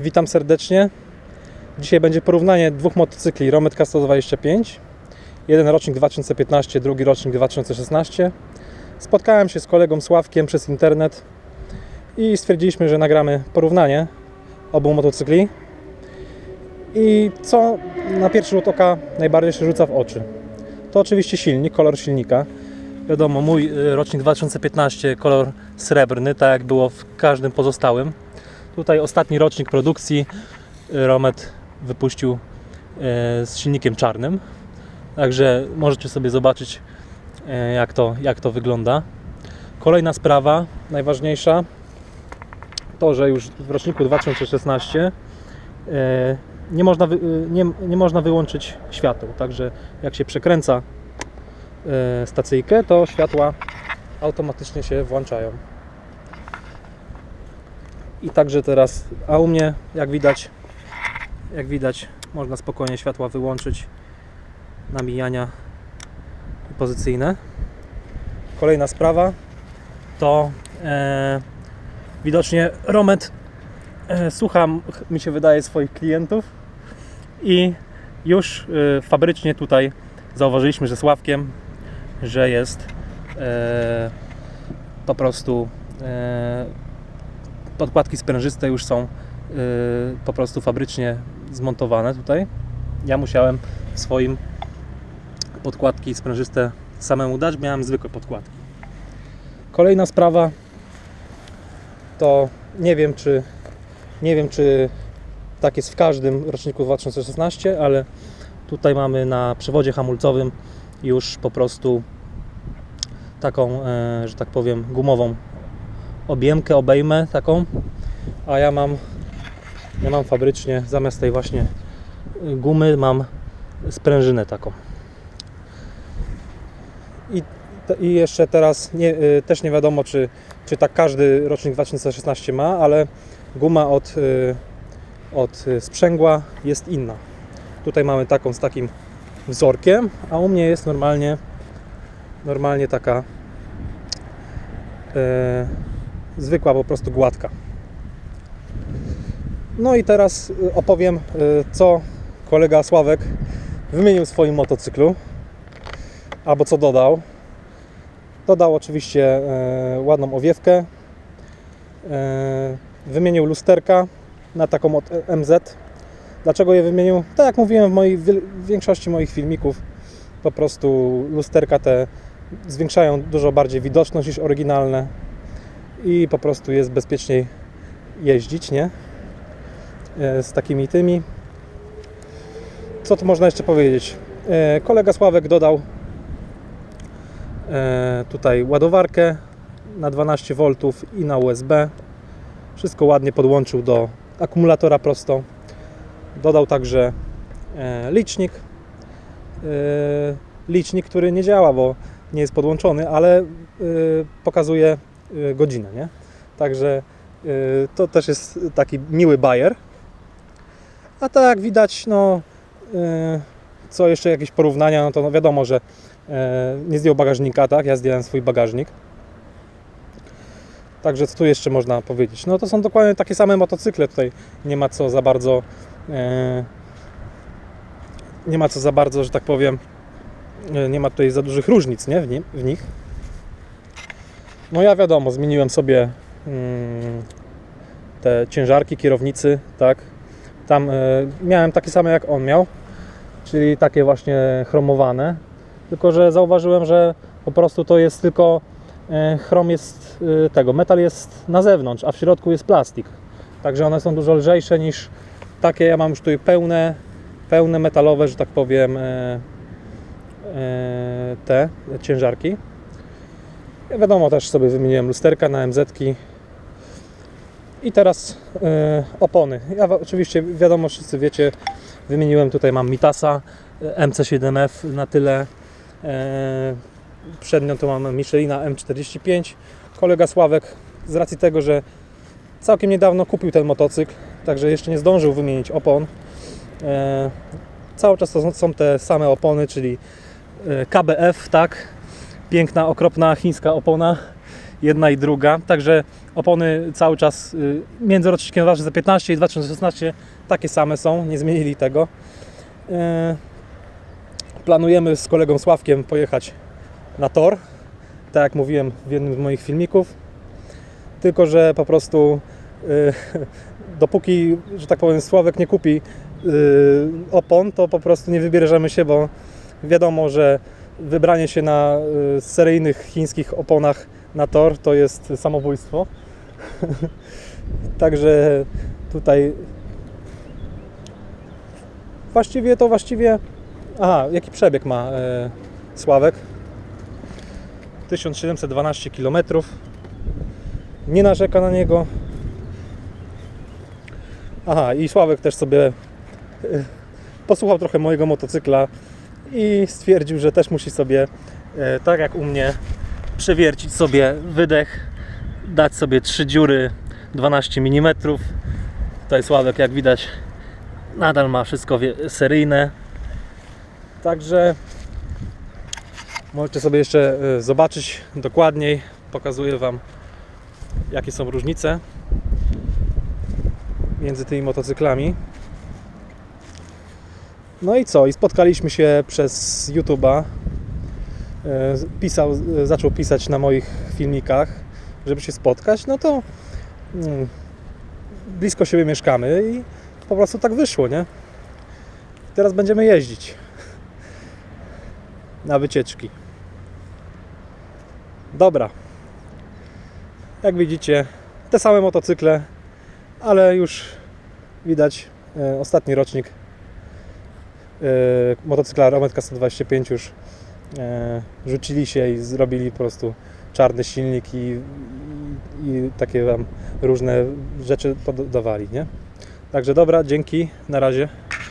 Witam serdecznie. Dzisiaj będzie porównanie dwóch motocykli Romet K125. Jeden rocznik 2015, drugi rocznik 2016. Spotkałem się z kolegą Sławkiem przez internet i stwierdziliśmy, że nagramy porównanie obu motocykli. I co na pierwszy rzut oka najbardziej się rzuca w oczy? To oczywiście silnik, kolor silnika. Wiadomo, mój y, rocznik 2015 kolor srebrny, tak jak było w każdym pozostałym. Tutaj ostatni rocznik produkcji Romet wypuścił y, z silnikiem czarnym. Także możecie sobie zobaczyć y, jak to, jak to wygląda. Kolejna sprawa, najważniejsza, to, że już w roczniku 2016 y, nie można, nie, nie można wyłączyć świateł. Także jak się przekręca stacyjkę, to światła automatycznie się włączają. I także teraz, a u mnie jak widać, jak widać, można spokojnie światła wyłączyć na mijania pozycyjne. Kolejna sprawa to e, widocznie Romet e, słucha, mi się wydaje, swoich klientów i już e, fabrycznie tutaj zauważyliśmy ze Sławkiem, że jest e, po prostu e, podkładki sprężyste już są y, po prostu fabrycznie zmontowane tutaj. Ja musiałem swoim podkładki sprężyste samemu dać, miałem zwykłe podkładki. Kolejna sprawa to nie wiem czy nie wiem czy tak jest w każdym roczniku 2016, ale tutaj mamy na przewodzie hamulcowym już po prostu taką, e, że tak powiem, gumową objemkę, obejmę taką, a ja mam ja mam fabrycznie zamiast tej właśnie y, gumy mam sprężynę taką. I, i jeszcze teraz nie, y, też nie wiadomo czy, czy tak każdy rocznik 2016 ma, ale guma od, y, od sprzęgła jest inna. Tutaj mamy taką z takim wzorkiem, a u mnie jest normalnie normalnie taka zwykła po prostu gładka. No i teraz y, opowiem, y, co kolega Sławek wymienił w swoim motocyklu, albo co dodał. Dodał oczywiście e, ładną owiewkę, e, wymienił lusterka na taką od MZ. Dlaczego je wymienił? Tak jak mówiłem w, mojej, w większości moich filmików, po prostu lusterka te zwiększają dużo bardziej widoczność niż oryginalne i po prostu jest bezpieczniej jeździć, nie? E, Z takimi tymi. Co tu można jeszcze powiedzieć? E, Kolega Sławek dodał e, tutaj ładowarkę na 12 V i na USB. Wszystko ładnie podłączył do akumulatora prosto. Dodał także licznik. Licznik, który nie działa, bo nie jest podłączony, ale pokazuje godzinę, nie? Także y, to też jest taki miły bajer. A tak widać, no y, co jeszcze jakieś porównania, no to no wiadomo, że y, nie zdjął bagażnika, tak? Ja zdjąłem swój bagażnik. Także co tu jeszcze można powiedzieć? No to są dokładnie takie same motocykle, tutaj nie ma co za bardzo y, nie ma co za bardzo, że tak powiem nie ma tutaj za dużych różnic nie? W, ni- w nich. No ja wiadomo, zmieniłem sobie mm, te ciężarki kierownicy, tak. Tam e, miałem takie same jak on miał, czyli takie właśnie chromowane. Tylko, że zauważyłem, że po prostu to jest tylko e, chrom jest e, tego, metal jest na zewnątrz, a w środku jest plastik. Także one są dużo lżejsze niż takie. Ja mam już tutaj pełne, pełne metalowe, że tak powiem, te ciężarki. Ja wiadomo, też sobie wymieniłem lusterka na MZ-ki. I teraz e, opony. Ja oczywiście, wiadomo, wszyscy wiecie, wymieniłem tutaj, mam Mitasa e, MC7F na tyle. E, przednią to mam Michelina M45. Kolega Sławek, z racji tego, że całkiem niedawno kupił ten motocykl, także jeszcze nie zdążył wymienić opon. E, cały czas to są- te same opony, czyli KBF, tak? Piękna, okropna chińska opona, jedna i druga. Także Opony cały czas y, między rocznikiem 2015 i 2016 takie same są, nie zmienili tego. E, Planujemy z kolegą Sławkiem pojechać na tor, tak jak mówiłem w jednym z moich filmików. Tylko, że po prostu y, dopóki, że tak powiem, Sławek nie kupi y, opon, to po prostu nie wybierzemy się, bo wiadomo, że wybranie się na y, seryjnych chińskich oponach na tor to jest samobójstwo. Także tutaj właściwie to właściwie aha, jaki przebieg ma e, Sławek? 1712 km. Nie narzeka na niego. Aha, i Sławek też sobie e, posłuchał trochę mojego motocykla i stwierdził, że też musi sobie, e, tak jak u mnie, przewiercić sobie wydech, dać sobie trzy dziury 12 mm. Tutaj Sławek, jak widać, nadal ma wszystko seryjne. Także możecie sobie jeszcze e, zobaczyć dokładniej. Pokazuję Wam, jakie są różnice między tymi motocyklami. No i co? I spotkaliśmy się przez YouTube'a. E, Pisał, zaczął pisać na moich filmikach, żeby się spotkać. No to mm, blisko siebie mieszkamy i po prostu tak wyszło, nie? Teraz będziemy jeździć na wycieczki. Dobra. Jak widzicie, te same motocykle, ale już widać e, ostatni rocznik motocykla Rometka 125 już e, rzucili się i zrobili po prostu czarny silnik i, i, i takie wam różne rzeczy podawali, nie? Także dobra, dzięki, na razie.